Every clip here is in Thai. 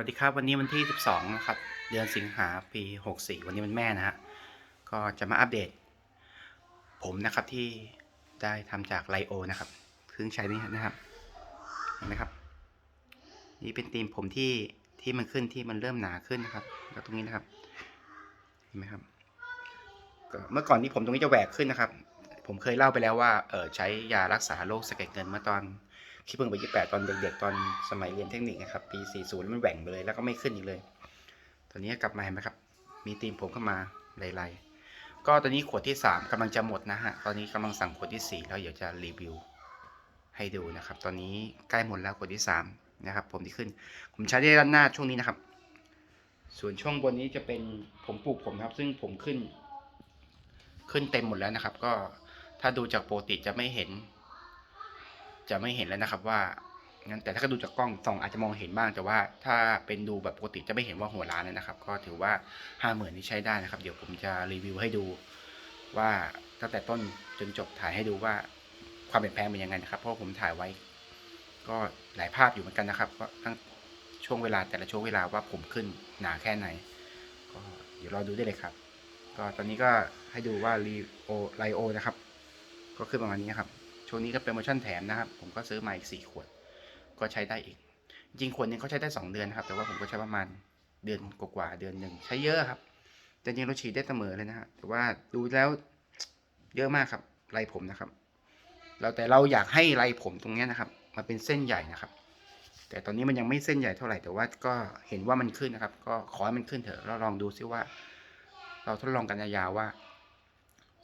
วัสดีครับวันนี้วันที่ 12 นะครับ เดือนสิงหาปี 64 วันนี้มันแม่นะฮะก็จะมาอัปเดต ผมนะครับที่ได้ทำจากไลโอนะครับเครื่องใช้นี้นะครับเห็นไหมครับ นี่เป็นธีมผมที่ที่มันขึ้นที่มันเริ่มหนาขึ้นนะครับแล้วตรงนี้นะครับเห็นไหมครับก็เมื่อก่อนที่ผมตรงนี้จะแหวกขึ้นนะครับ ผมเคยเล่าไปแล้วว่าเออใช้ยารักษาโรคสะเก็ดเงินเมื่อตอน คิดเพิ่งไปยี่แปดตอนเด็กๆตอนสมัยเรียนเทคนิคนะครับ ปี40มันแหว่งไปเลย แล้วก็ไม่ขึ้นอีกเลย ตอนนี้กลับมาเห็นไหมครับ มีตีมผมเข้ามาไล่ๆก็ตอนนี้ขวดที่3กำลังจะหมดนะฮะ ตอนนี้กำลังสั่งขวดที่4แล้วเดี๋ยวจะรีวิวให้ดูนะครับ ตอนนี้ใกล้หมดแล้วขวดที่3นะครับ ผมที่ขึ้น ผมใช้ได้ด้านหน้าช่วงนี้นะครับ ส่วนช่วงบนนี้จะเป็นผมปลูกผมครับ ซึ่งผมขึ้น ขึ้นเต็มหมดแล้วนะครับ ก็ถ้าดูจากโปรติจะไม่เห็น จะไม่เห็นแล้วนะครับว่างั้นแต่ถ้าดูจากกล้องส่องอาจจะมองเห็นบ้างแต่ว่าถ้าเป็นดูแบบปกติจะไม่เห็นว่าหัวร้านเลยนะครับ ก็ถือว่าห้าหมื่นนี่ใช้ได้นะครับ เดี๋ยวผมจะรีวิวให้ดูว่าตั้งแต่ต้นจนจบถ่ายให้ดูว่าความเปลี่ยนแปลงเป็นยังไงนะครับ เพราะผมถ่ายไว้ ก็หลายภาพอยู่เหมือนกันนะครับว่าทั้งช่วงเวลาแต่ละช่วงเวลาว่าผมขึ้นหนาแค่ไหน ก็เดี๋ยวรอดูได้เลยครับ ก็ตอนนี้ก็ให้ดูว่ารีโอไลโอนะครับ ก็ขึ้นประมาณนี้ครับ ช่วงนี้ก็เป็นโมชั่นแถมนะครับ ผมก็ซื้อมาอีกสี่ขวด ก็ใช้ได้อีก จริงขวดนึงเขาใช้ได้สองเดือนนะครับ แต่ว่าผมก็ใช้ประมาณเดือนกว่าเดือนหนึ่งใช้เยอะครับ แต่จริงเราฉีดได้เสมอเลยนะฮะแต่ว่าดูแล้วเยอะมากครับไรผมนะครับ เราแต่เราอยากให้ไรผมตรงนี้นะครับมาเป็นเส้นใหญ่นะครับ แต่ตอนนี้มันยังไม่เส้นใหญ่เท่าไหร่แต่ว่าก็เห็นว่ามันขึ้นนะครับ ก็ขอให้มันขึ้นเถอะเราลองดูซิว่า เราทดลองกันยาวๆว่า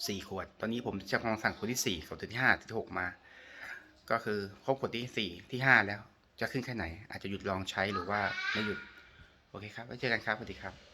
สี่ขวด ตอนนี้ผมจะกำลังสั่งขวดที่สี่ขวดที่ห้าที่หกมา ก็คือครบขวดที่สี่ที่ห้าแล้ว จะขึ้นแค่ไหน อาจจะหยุดลองใช้หรือว่าไม่หยุด โอเคครับ ไว้เจอกันครับ สวัสดีครับ